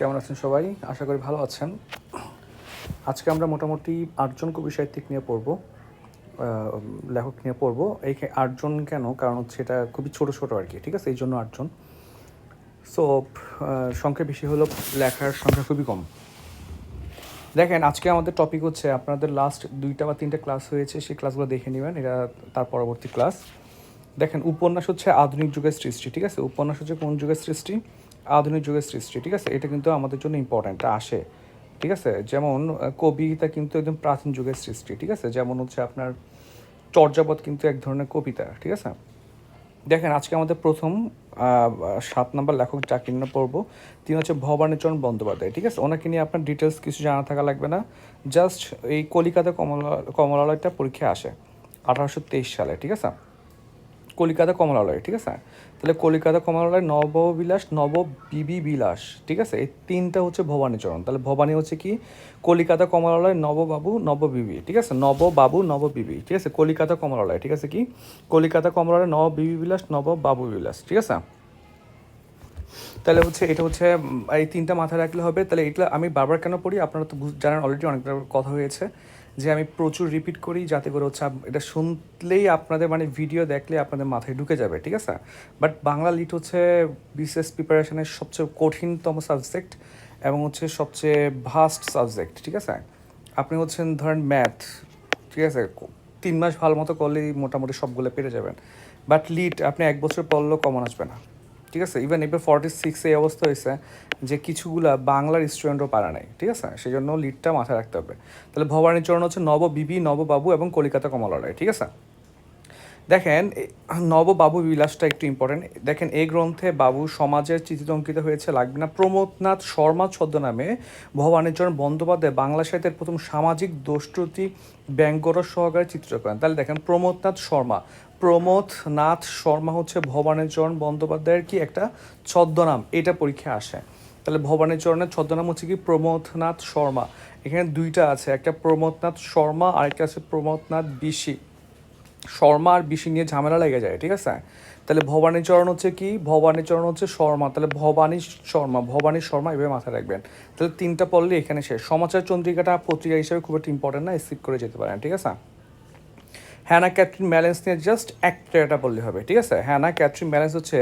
কেমন আছেন সবাই? আশা করি ভালো আছেন। আজকে আমরা মোটামুটি আটজন কবি সাহিত্যিক নিয়ে পড়ব। লেখক নিয়ে পড়ব। এই আটজন কেন? কারণ হচ্ছে এটা খুবই ছোট ছোট আর কি, ঠিক আছে? এই জন্য আটজন। সো সংখ্যা বেশি হলো লেখার সংখ্যা খুবই কম। দেখেন, আজকে আমাদের টপিক হচ্ছে আপনাদের লাস্ট দুইটা বা তিনটা ক্লাস হয়েছে, সেই ক্লাসগুলো দেখে নেবেন। এটা তার পরবর্তী ক্লাস দেখেন, উপন্যাস হচ্ছে আধুনিক যুগের সৃষ্টি, ঠিক আছে? উপন্যাস হচ্ছে কোন যুগের সৃষ্টি? আধুনিক যুগের সৃষ্টি, ঠিক আছে? এটা কিন্তু আমাদের জন্য ইম্পর্ট্যান্ট আসে, ঠিক আছে? যেমন কবিতা কিন্তু একদম প্রাচীন যুগের সৃষ্টি, ঠিক আছে? যেমন হচ্ছে আপনার চর্যাপদ কিন্তু এক ধরনের কবিতা, ঠিক আছে? দেখেন, আজকে আমাদের প্রথম সাত নম্বর লেখক যাকে নিয়ে পড়ব। তিনি হচ্ছে ভবানীচরণ বন্দ্যোপাধ্যায়, ঠিক আছে? ওনাকে নিয়ে আপনার ডিটেলস কিছু জানা থাকা লাগবে না। জাস্ট এই কলিকাতা কমলা, কমলালয়টা পরীক্ষা আসে, আঠারোশো তেইশ সালে, ঠিক আছে? কলিকাতা কমলালয়, ঠিক আছে? তাহলে কলিকাতা কমলালয় নববিলাস নব বিবি বিলাস ঠিক আছে? এই তিনটা হচ্ছে ভবানীচরণ তাহলে ভবানী হচ্ছে কি? কলিকাতা কমলালয়, নববাবু, নববিবি, ঠিক আছে? নববাবু, নববিবি, ঠিক আছে? কলিকাতা কমলালয়, ঠিক আছে কি? কলিকাতা কমলালয় নব বিবি বিলাস নব বাবু বিলাস ঠিক আছে? তাহলে হচ্ছে, এটা হচ্ছে এই তিনটা মাথায় রাখলে হবে। তাহলে এটা আমি বারবার কেন পড়ি? আপনারা তো জানেন অলরেডি অনেকবার কথা হয়েছে। যে আমি প্রচুর রিপিট করি যাতে করে হচ্ছে এটা শুনলেই আপনাদের মানে ভিডিও দেখলে আপনাদের মাথায় ঢুকে যাবে, ঠিক আছে? বাট বাংলা লিট হচ্ছে বিসিএস প্রিপারেশনের সবচেয়ে কঠিনতম সাবজেক্ট এবং হচ্ছে সবচেয়ে ভাস্ট সাবজেক্ট ঠিক আছে? আপনি হচ্ছেন ধরেন ম্যাথ ঠিক আছে? তিন মাস ভালো মতো করলেই মোটামুটি সবগুলো পেরে যাবেন। বাট লিট আপনি এক বছর পড়লেও কমন আসবে না। ঠিক আছে? ইভেন এবার ফর্টি সিক্সে এই অবস্থা হয়েছে যে কিছুগুলা বাংলার স্টুডেন্টও পারা নাই, ঠিক আছে? সেই জন্য লিডটা মাথায় রাখতে হবে। তাহলে ভবানীচরণ হচ্ছে নব বিবি, নববাবু এবং কলিকাতা কমলালয়, ঠিক আছে? দেখেন নববাবু বিলাসটা একটু ইম্পর্টেন্ট দেখেন এই গ্রন্থে বাবু সমাজের চিত্রিত অঙ্কিত হয়েছে লাগবে না প্রমোদনাথ শর্মা ছদ্মনামে ভবানীচরণ বন্দ্যোপাধ্যায় বাংলা সাহিত্যের প্রথম সামাজিক দোষ্টতি ব্যঙ্গরস সহকারে চিত্র করেন। তাহলে দেখেন, প্রমোদনাথ শর্মা প্রমোদনাথ শর্মা হচ্ছে ভবানীচরণ বন্দ্যোপাধ্যায়ের কি একটা ছদ্মনাম? এটা পরীক্ষায় আসে। তাহলে ভবানীচরণের ছদ্মনাম হচ্ছে কি প্রমোদনাথ শর্মা। এখানে দুইটা আছে, একটা প্রমোদনাথ শর্মা, আর একটা আছে প্রমোদনাথ বিশি। শর্মা আর বিশি নিয়ে ঝামেলা লেগে যায়, ঠিক আছে? তাহলে ভবানীচরণ হচ্ছে কি? ভবানীচরণ হচ্ছে শর্মা। তাহলে ভবানী শর্মা ভবানী শর্মা এভাবে মাথায় রাখবেন। তাহলে তিনটা পড়লে এখানে শেষ। সমাচার চন্দ্রিকাটা পত্রিকা হিসেবে খুব একটা ইম্পর্টেন্ট না স্কিপ করে যেতে পারেন, ঠিক আছে? হ্যানা ক্যাথরিন ম্যালেন্স নিয়ে জাস্ট একটা এটা বললে হবে, ঠিক আছে? হ্যানা ক্যাথরিন ম্যালেন্স হচ্ছে,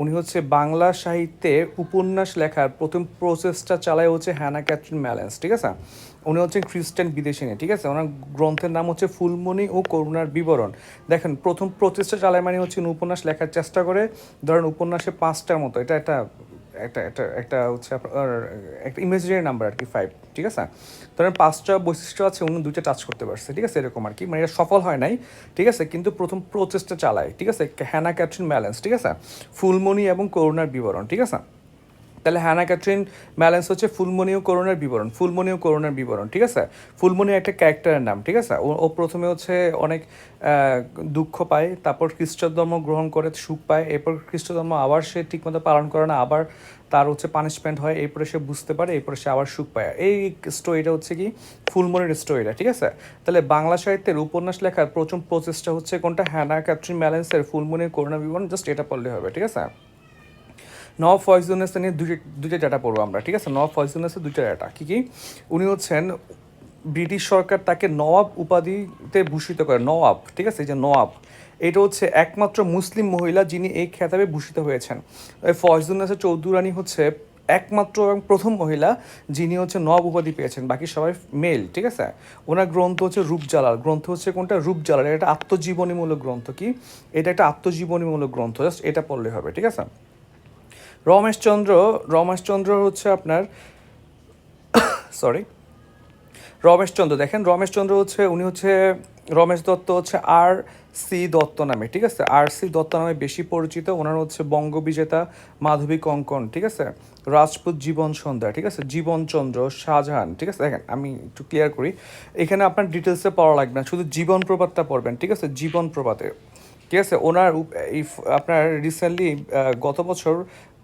উনি হচ্ছে বাংলা সাহিত্যে উপন্যাস লেখার প্রথম প্রসেসটা চালায় হচ্ছে হ্যানা ক্যাথরিন ম্যালেন্স, ঠিক আছে? উনি হচ্ছেন খ্রিস্টান বিদেশিনী ঠিক আছে? ওনার গ্রন্থের নাম হচ্ছে ফুলমণি ও করুণার বিবরণ। দেখেন, প্রথম প্রচেষ্টা চালায় মানে হচ্ছে উপন্যাস লেখার চেষ্টা করে, ধরেন উপন্যাসে পাঁচটার মতো, এটা একটা একটা একটা একটা হচ্ছে আপনার একটা ইমেজিনারি নাম্বার আর কি ফাইভ ঠিক আছে? ধরেন পাঁচটা বৈশিষ্ট্য আছে, উনি দুইটা টাচ করতে পারছে, ঠিক আছে? এরকম আর কি মানে এটা সফল হয় নাই, ঠিক আছে? কিন্তু প্রথম প্রচেষ্টা চালায়, ঠিক আছে? হ্যানা ক্যাথরিন ম্যালেন্স ঠিক আছে? ফুলমণি এবং করুণার বিবরণ, ঠিক আছে? তাহলে হ্যানা ক্যাথরিন ম্যালেন্স হচ্ছে ফুলমণি ও করুণার বিবরণ ফুলমণি ও করুণার বিবরণ, ঠিক আছে? ফুলমণি একটা ক্যারেক্টারের নাম, ঠিক আছে? ও প্রথমে হচ্ছে অনেক দুঃখ পায়, তারপর খ্রিস্ট ধর্ম গ্রহণ করে, সুখ পায়, এরপর খ্রিস্ট ধর্ম আবার সে ঠিকমতো পালন করে না, আবার তার হচ্ছে পানিশমেন্ট হয়, এরপরে সে বুঝতে পারে, এরপরে সে আবার সুখ পায়। এই স্টোরিটা হচ্ছে কি? ফুলমনির স্টোরিটা ঠিক আছে? তাহলে বাংলা সাহিত্যের উপন্যাস লেখার প্রথম প্রচেষ্টা হচ্ছে কোনটা? হ্যানা ক্যাথরিন ম্যালেন্সের ফুলমণির করুণা বিবরণ জাস্ট এটা পড়লে হবে, ঠিক আছে? নওয়াব ফয়জুন্নেসা নিয়ে দুটো দুইটা ডাটা পড়ব আমরা, ঠিক আছে? নওয়াব ফয়জুন্নেসের দুইটা ডাটা, কী কী? উনি হচ্ছেন ব্রিটিশ সরকার তাকে নওয়াব উপাধিতে ভূষিত করে, নওয়াব, ঠিক আছে? যে নওয়াব, এটা হচ্ছে একমাত্র মুসলিম মহিলা যিনি এই খেতাবে ভূষিত হয়েছেন। ফয়জুন্নেসা চৌধুরানী হচ্ছে একমাত্র এবং প্রথম মহিলা যিনি হচ্ছে নব উপাধি পেয়েছেন, বাকি সবাই মেল, ঠিক আছে? ওনার গ্রন্থ হচ্ছে রূপজালাল, গ্রন্থ হচ্ছে কোনটা? রূপজালাল, এটা একটা আত্মজীবনীমূলক গ্রন্থ, কি? এটা একটা আত্মজীবনীমূলক গ্রন্থ, জাস্ট এটা পড়লে হবে, ঠিক আছে? রমেশচন্দ্র রমেশচন্দ্র হচ্ছে আপনার সরি রমেশচন্দ্র, দেখেন রমেশচন্দ্র হচ্ছে, উনি হচ্ছে, রমেশ দত্ত হচ্ছে আর সি দত্ত নামে, ঠিক আছে? আর সি দত্ত নামে বেশি পরিচিত, ওনার হচ্ছে বঙ্গবিজেতা মাধবী কঙ্কন, ঠিক আছে? রাজপুত জীবন সন্ধ্যা, ঠিক আছে? জীবনচন্দ্র শাহজাহান, ঠিক আছে? দেখেন, আমি একটু ক্লিয়ার করি। এখানে আপনার ডিটেলসে পড়া লাগবে না, শুধু জীবন প্রপাতটা পড়বেন, ঠিক আছে? জীবন প্রপাতে ঠিক আছে? ওনার আপনার রিসেন্টলি গত বছর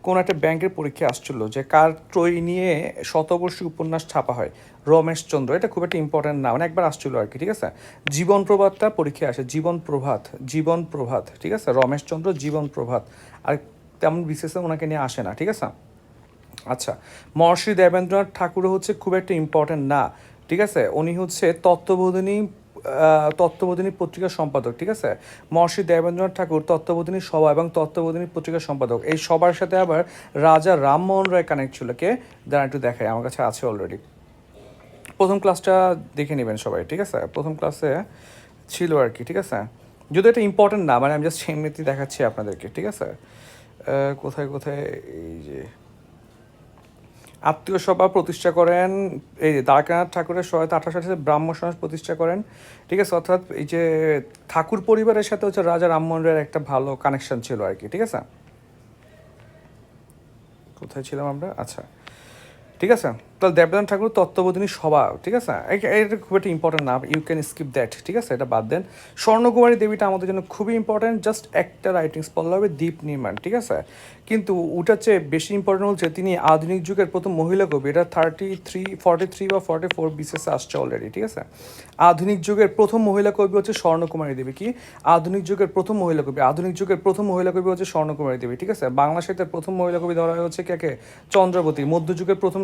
কোন একটা ব্যাংকের পরীক্ষা আসছিল যে কার ত্রয়ী নিয়ে শতবর্ষী উপন্যাস ছাপা হয়। রমেশচন্দ্র, এটা খুব একটা ইম্পর্টেন্ট না মানে একবার আসছিল আর কি, ঠিক আছে? জীবন প্রভাতটা পরীক্ষায় আসে, জীবন প্রভাত জীবন প্রভাত, ঠিক আছে? রমেশচন্দ্র, জীবন প্রভাত, আর তেমন বিশেষে ওনাকে নিয়ে আসে না, ঠিক আছে? আচ্ছা মহর্ষি দেবেন্দ্রনাথ ঠাকুর হচ্ছে খুব একটা ইম্পর্ট্যান্ট না, ঠিক আছে? উনি হচ্ছে তত্ত্ববোধিনী তত্ত্ববোধিনী পত্রিকার সম্পাদক, ঠিক আছে? মহর্ষি দেবেন্দ্রনাথ ঠাকুর, তত্ত্ববোধিনী সভা এবং তত্ত্ববোধিনী পত্রিকার সম্পাদক। এই সবার সাথে আবার রাজা রামমোহন রায় কানেক্ট ছিল কে? দাঁড়া একটু দেখায় আমার কাছে আছে অলরেডি প্রথম ক্লাসটা দেখে নেবেন সবাই, ঠিক আছে? প্রথম ক্লাসে ছিল আর কি, ঠিক আছে? যদি এটা ইম্পর্টেন্ট না মানে আমি জাস্ট এমনিতেই দেখাচ্ছি আপনাদেরকে, ঠিক আছে? কোথায় কোথায়, এই যে আত্মীয় সভা প্রতিষ্ঠা করেন, এই দ্বারকানাথ ঠাকুরের সহায়তা, আঠাশ সালে ব্রাহ্ম সমাজ প্রতিষ্ঠা করেন, ঠিক আছে? অর্থাৎ এই যে ঠাকুর পরিবারের সাথে হচ্ছে রাজা রামমোহন রায়ের একটা ভালো কানেকশন ছিল আর কি, ঠিক আছে? কোথায় ছিলাম আমরা? আচ্ছা ঠিক আছে? তাহলে দেবনাথ ঠাকুর তত্ত্ববোধিনী সভা, ঠিক আছে? এটা খুব একটা ইম্পর্টেন্ট না ইউ ক্যান স্কিপ দ্যাট ঠিক আছে? এটা বাদ দেন। স্বর্ণকুমারী দেবীটা আমাদের জন্য খুবই ইম্পর্টেন্ট জাস্ট একটা রাইটিংস পড়লে হবে, দ্বীপ নির্মাণ, ঠিক আছে? কিন্তু ওটার চেয়ে বেশি ইম্পর্টেন্ট হচ্ছে তিনি আধুনিক যুগের প্রথম মহিলা কবি। এটা থার্টি থ্রি ফর্টি থ্রি বা ফর্টি ফোর বিসিএসে আসছে অলরেডি ঠিক আছে? আধুনিক যুগের প্রথম মহিলা কবি হচ্ছে স্বর্ণকুমারী দেবী। কি? আধুনিক যুগের প্রথম মহিলা কবি। আধুনিক যুগের প্রথম মহিলা কবি হচ্ছে স্বর্ণকুমারী দেবী, ঠিক আছে? বাংলা সাহিত্যের প্রথম মহিলা কবি ধরা হচ্ছে কে কে? চন্দ্রাবতী। মধ্যযুগের প্রথম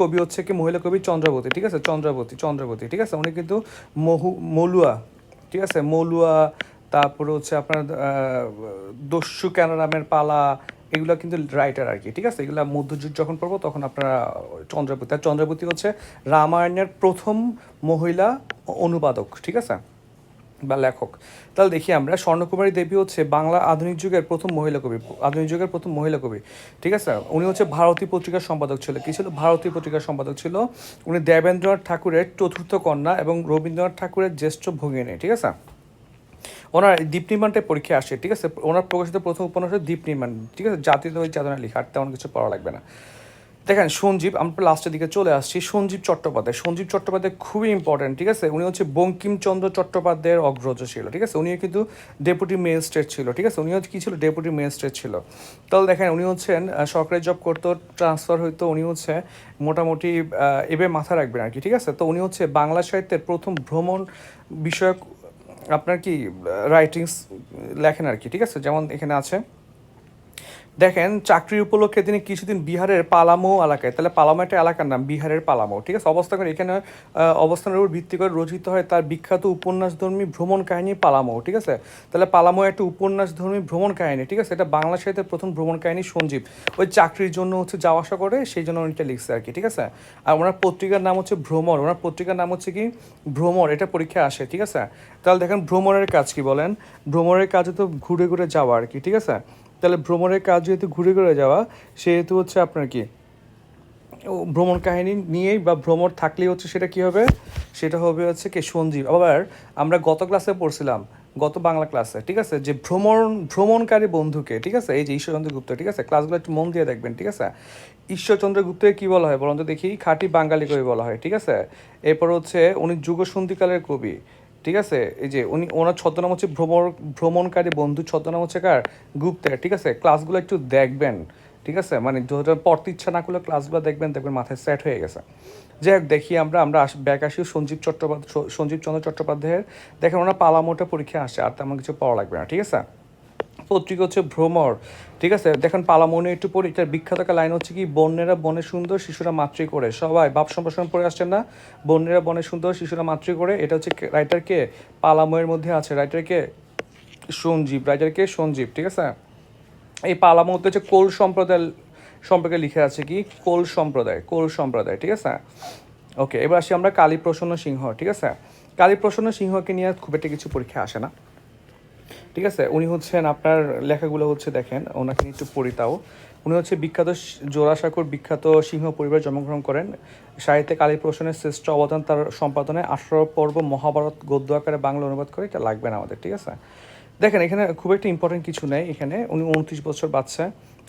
কবি হচ্ছে কি মহিলা কবি চন্দ্রাবতী, ঠিক আছে? চন্দ্রাবতী চন্দ্রাবতী, ঠিক আছে? উনি কিন্তু মহু, মলুয়া, ঠিক আছে? মলুয়া, তারপরে হচ্ছে আপনার দস্যু ক্যানারামের পালা, এগুলো কিন্তু রাইটার আর কি, ঠিক আছে? এগুলো মধ্যযুগ যখন পড়ব, তখন আপনারা চন্দ্রাবতী, আর চন্দ্রাবতী হচ্ছে রামায়ণের প্রথম মহিলা অনুবাদক, ঠিক আছে? বা লেখক। তাহলে দেখি আমরা, স্বর্ণকুমারী দেবী হচ্ছে বাংলা আধুনিক যুগের প্রথম মহিলা কবি, আধুনিক যুগের প্রথম মহিলা কবি। ঠিক আছে? উনি হচ্ছে ভারতী পত্রিকার সম্পাদক ছিল। কি ছিল? ভারতী পত্রিকার সম্পাদক ছিল। উনি দেবেন্দ্রনাথ ঠাকুরের চতুর্থ কন্যা এবং রবীন্দ্রনাথ ঠাকুরের জ্যেষ্ঠ ভগিনী। ঠিক আছে? ওনার দ্বীপ নির্মাণটাই পরীক্ষা আসে, ঠিক আছে? ওনার প্রকাশিত প্রথম উপন্যাস দ্বীপ নির্মাণ। ঠিক আছে? জাতীয় চেতনা লেখা, আর তেমন কিছু পড়া লাগবে না। দেখেন, সঞ্জীব, আমরা লাস্টের দিকে চলে আসছি। সঞ্জীব চট্টোপাধ্যায়। সঞ্জীব চট্টোপাধ্যায় খুবই ইম্পর্টেন্ট ঠিক আছে? উনি হচ্ছে বঙ্কিমচন্দ্র চট্টোপাধ্যায়ের অগ্রজ ছিল ঠিক আছে? উনিও কিন্তু ডেপুটি ম্যাজিস্ট্রেট ছিল, ঠিক আছে? উনিও কি ছিল? ডেপুটি ম্যাজিস্ট্রেট ছিল। তাহলে দেখেন, উনি হচ্ছেন সরকারি জব করতো ট্রান্সফার হইতো, উনি হচ্ছে মোটামুটি এভাবে মাথা রাখবেন আর কি, ঠিক আছে? তো উনি হচ্ছে বাংলা সাহিত্যের প্রথম ভ্রমণ বিষয়ক আপনার কি রাইটিংস লেখেন আর কি, ঠিক আছে? যেমন এখানে আছে দেখেন, চাকরির উপলক্ষে তিনি কিছুদিন বিহারের পালামো এলাকায়, তাহলে পালামো একটা এলাকার নাম, বিহারের পালামো, ঠিক আছে? অবস্থান করে এখানে অবস্থানের উপর ভিত্তি করে রচিত হয় তার বিখ্যাত উপন্যাসধর্মী ভ্রমণ কাহিনী পালামো, ঠিক আছে? তাহলে পালামো একটা উপন্যাসধর্মী ভ্রমণ কাহিনী, ঠিক আছে? এটা বাংলা সাহিত্যের প্রথম ভ্রমণ কাহিনী সঞ্জীব। ওই চাকরির জন্য হচ্ছে যাওয়া আসা করে, সেই জন্য উনিটা লিখছে আর কি, ঠিক আছে? আর ওনার পত্রিকার নাম হচ্ছে ভ্রমর, ওনার পত্রিকার নাম হচ্ছে কি? ভ্রমর, এটা পরীক্ষায় আসে, ঠিক আছে? তাহলে দেখেন ভ্রমণের কাজ কি বলেন? ভ্রমণের কাজে তো ঘুরে ঘুরে যাওয়া আর কি, ঠিক আছে? তাহলে ভ্রমণের কাজ যেহেতু ঘুরে ঘুরে যাওয়া, সেহেতু হচ্ছে আপনার কি? ভ্রমণ কাহিনী নিয়েই বা ভ্রমণ থাকলেই হচ্ছে সেটা কি হবে? সেটা হবে হচ্ছে কি সঞ্জীব। আবার আমরা গত ক্লাসে পড়ছিলাম, গত বাংলা ক্লাসে ঠিক আছে? যে ভ্রমণ, ভ্রমণকারী বন্ধুকে, ঠিক আছে? এই যে ঈশ্বরচন্দ্র গুপ্ত, ঠিক আছে? ক্লাসগুলো একটু মন দিয়ে দেখবেন, ঠিক আছে? ঈশ্বরচন্দ্র গুপ্তকে কি বলা হয়? তো দেখি, খাঁটি বাঙালি কবি বলা হয়, ঠিক আছে? এরপর হচ্ছে উনি যুগসন্ধিকালের কবি ঠিক আছে? এই যে উনি, ওনার ছদ্মনাম হচ্ছে ভ্রমণ ভ্রমণকারী বন্ধু ছদ্মনাম হচ্ছে কার? গুপ্তের ঠিক আছে? ক্লাসগুলো একটু দেখবেন, ঠিক আছে? মানে পড়তে ইচ্ছা না করলে ক্লাসগুলো দেখবেন দেখবেন মাথায় সেট হয়ে গেছে। যাই হোক, দেখি আমরা আমরা ব্যাক আসি সঞ্জীব চট্টোপাধ্যায়, সঞ্জীব চন্দ্র চট্টোপাধ্যায়ের। দেখেন ওনার পালামোটা পরীক্ষা আসে আর তেমন কিছু পড়া লাগবে না, ঠিক আছে? পত্রিকা হচ্ছে ভ্রমর, ঠিক আছে? দেখেন পালামনে একটু পড়ি এটার বিখ্যাত একটা লাইন হচ্ছে কি, বন্যেরা বনে সুন্দর, শিশুরা মাতৃ করে। সবাই, বাপ সম্প্রসারণ পড়ে আসছেন না? বন্যেরা বনে সুন্দর, শিশুরা মাতৃ করে। এটা হচ্ছে রাইটারকে পালাময়ের মধ্যে আছে। রাইটারকে সঞ্জীব। রাইটার কে? সঞ্জীব, ঠিক আছে? এই পালামো হচ্ছে কোল সম্প্রদায়, সম্পর্কে লিখে আছে কি? কোল সম্প্রদায় কোল সম্প্রদায়, ঠিক আছে? ওকে এবার আসি আমরা কালী প্রসন্ন সিংহ, ঠিক আছে? কালী প্রসন্ন সিংহকে নিয়ে খুব একটা কিছু পরীক্ষা আসে না। ঠিক আছে? উনি হচ্ছেন আপনার লেখাগুলো হচ্ছে দেখেন, ওনাকে একটু পড়ি তাও। উনি হচ্ছে বিখ্যাত জোড়াসাঁকোর বিখ্যাত সিংহ পরিবারে জন্মগ্রহণ করেন। সাহিত্যে কালী প্রসন্নের শ্রেষ্ঠ অবদান তার সম্পাদনে আঠারো পর্ব মহাভারত গদ্য আকারে বাংলা অনুবাদ করে এটা লাগবে না আমাদের, ঠিক আছে? দেখেন, এখানে খুব একটা ইম্পর্টেন্ট কিছু নেই এখানে। উনি উনত্রিশ বছর বাচ্চা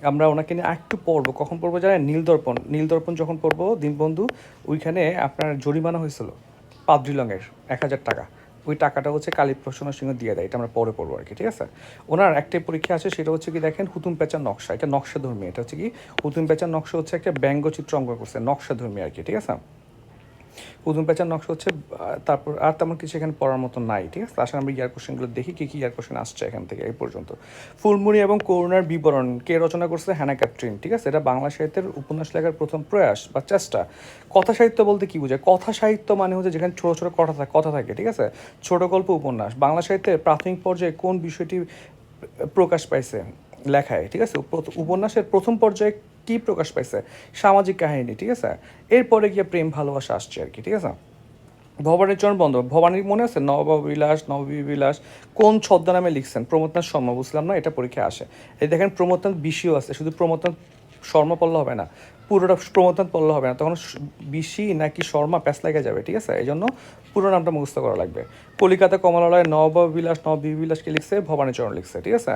আমরা ওনাকে নিয়ে একটু পড়ব। কখন পড়ব জানেন? নীলদর্পণ। নীলদর্পণ যখন পড়ব, দিনবন্ধু, ওইখানে আপনার জরিমানা হয়েছিল পাদ্রিলংয়ের এক হাজার টাকা। ওই টাকাটা হচ্ছে কালীপ্রসন্ন সিংহ দিয়ে দেয়, এটা আমরা পরে পড়ব আর কি, ঠিক আছে? ওনার একটা পরীক্ষা আছে, সেটা হচ্ছে কি দেখেন, হুতুম পেঁচার নকশা, এটা নকশা ধর্মী এটা হচ্ছে কি, হুতুম পেঁচার নকশা হচ্ছে একটা ব্যঙ্গচিত্র অঙ্কন করছে নকশা ধর্মী আর কি, ঠিক আছে? হুতুম প্যাচার নকশা হচ্ছে তারপর আর তেমন কিছু এখানে পড়ার মতো নাই, ঠিক আছে? আসলে আমরা ইয়ার কোশ্চেনগুলো দেখি, কী কী ইয়ার কোশ্চেন আসছে এখান থেকে এই পর্যন্ত। ফুলমুড়ি এবং করুণার বিবরণ, কে রচনা করছে? হ্যানা ক্যাটরিন, ঠিক আছে? এটা বাংলা সাহিত্যের উপন্যাস লেখার প্রথম প্রয়াস বা চেষ্টা। কথা সাহিত্য বলতে কি বোঝায়? কথা সাহিত্য মানে হচ্ছে যেখানে ছোটো ছোটো কথা থাকে কথা থাকে, ঠিক আছে? ছোট গল্প উপন্যাস। বাংলা সাহিত্যের প্রাথমিক পর্যায়ে কোন বিষয়টি প্রকাশ পাইছে লেখায়, ঠিক আছে? উপন্যাসের প্রথম পর্যায়ে কি প্রকাশ পাইছে? সামাজিক কাহিনী, ঠিক আছে? এরপরে গিয়ে প্রেম, ভালোবাসা আসছে আর কি, ঠিক আছে? ভবানীর চরণ বন্ধ। ভবানীর মনে আছে? নববিলাস নববিলাস কোন ছদ্মনামে লিখছেন? প্রমোদনাথ শর্মা, বুঝলাম না, এটা পরীক্ষায় আসে। এই দেখেন, প্রমোদনাথ বিশিও আছে, শুধু প্রমোদনাথ শর্মা পড়লে হবে না। পুরোটা প্রমোদনাথ পড়লে হবে না, তখন বিশি নাকি শর্মা প্যাস লেগে যাবে, ঠিক আছে? এই জন্য পুরো নামটা মুখস্থ করা লাগবে। কলিকাতা কমলালয় নববিলাস নববিলাসকে লিখছে, ভবানীচরণ লিখছে, ঠিক আছে?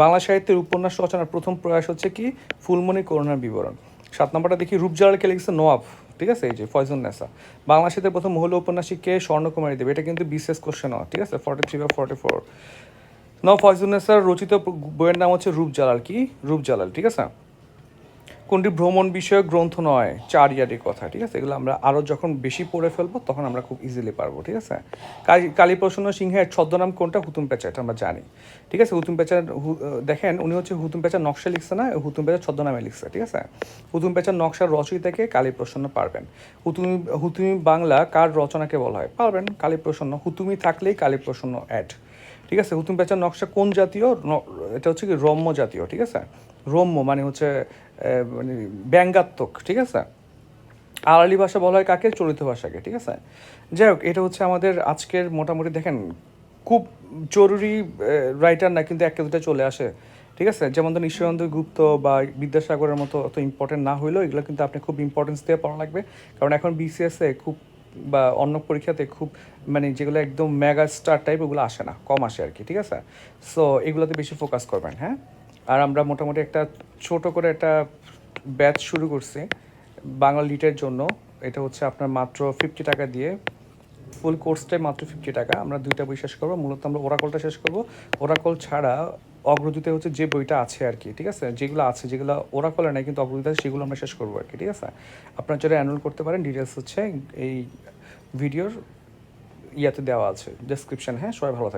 বাংলা সাহিত্যের উপন্যাস রচনার প্রথম প্রয়াস হচ্ছে কি? ফুলমণি করোনার বিবরণ। সাত নম্বরটা দেখি রূপজালালকে লিখছে? নোয়াব ঠিক আছে? এই যে ফয়জুন নেসা। বাংলা সাহিত্যের প্রথম মহল উপন্যাসী ঔপন্যাসিককে স্বর্ণকুমারী দেবে। এটা কিন্তু বিশেষ কোশ্চেন ঠিক আছে? ফর্টি থ্রি বা ফর্টি ফোর ন ফয়জুন নেসার রচিত বইয়ের নাম হচ্ছে রূপজালাল কি? রূপজালাল, ঠিক আছে? কোনটি ভ্রমণ বিষয়ক গ্রন্থ নয় চার ইয়ারের কথা, ঠিক আছে? এগুলো আমরা আরও যখন বেশি পড়ে ফেলব, তখন আমরা খুব ইজিলি পারব, ঠিক আছে? কালী, কালীপ্রসন্ন সিংহের ছদ্মনাম কোনটা? হুতুম পেঁচা, এটা আমরা জানি, ঠিক আছে? হুতুম পেঁচার দেখেন, উনি হচ্ছে হুতুম পেঁচার নকশা লিখছে না, হুতুম পেঁচার ছদ্মনামে লিখছে, ঠিক আছে? হুতুম পেঁচার নকশার রচয়িতাকে কালীপ্রসন্ন পারবেন। হুতুমি হুতুমি বাংলা কার রচনাকে বলা হয়? পারবেন, কালীপ্রসন্ন। হুতুমি থাকলেই কালীপ্রসন্ন অ্যাড ঠিক আছে? হুতুম পেঁচার নকশা কোন জাতীয়? এটা হচ্ছে কি রম্য জাতীয়, ঠিক আছে? রম্য মানে হচ্ছে মানে ব্যঙ্গাত্মক, ঠিক আছে? আড়ালি ভাষা বলা হয় কাকে? চলিত ভাষাকে, ঠিক আছে? যাই হোক, এটা হচ্ছে আমাদের আজকের মোটামুটি দেখেন, খুব জরুরি রাইটার না, কিন্তু একটা দুটো চলে আসে, ঠিক আছে? যেমন ধরুন ঈশ্বরচন্দ্র গুপ্ত বা বিদ্যাসাগরের মতো অত ইম্পর্টেন্ট না হইলেও এগুলো কিন্তু আপনি খুব ইম্পর্টেন্স দিয়ে পড়া লাগবে। কারণ এখন বিসিএসে খুব বা অন্য পরীক্ষাতে খুব মানে যেগুলো একদম মেগা স্টার টাইপ ওগুলো আসে না, কম আসে আর কি, ঠিক আছে? সো এগুলোতে বেশি ফোকাস করবেন হ্যাঁ? আর আমরা মোটামুটি একটা ছোট করে একটা ব্যাচ শুরু করছি বাংলা লিটের জন্য। এটা হচ্ছে আপনার মাত্র ফিফটি টাকা দিয়ে। ফুল কোর্সটাই মাত্র ফিফটি টাকা। আমরা দুইটা বই শেষ করব। মূলত আমরা ওরাকলটা শেষ করব। ওরাকল ছাড়া অগ্রদূতে হচ্ছে যে বইটা আছে আর কি, ঠিক আছে? যেগুলো আছে, যেগুলো ওরা করে নাই কিন্তু অগ্রদূতে আছে, সেগুলো আমরা শেষ করব আর কি, ঠিক আছে? আপনারা যারা অ্যানুয়াল করতে পারেন ডিটেলস হচ্ছে এই ভিডিওর ইয়াতে দেওয়া আছে ডেসক্রিপশন হ্যাঁ? সবাই ভালো থাকবে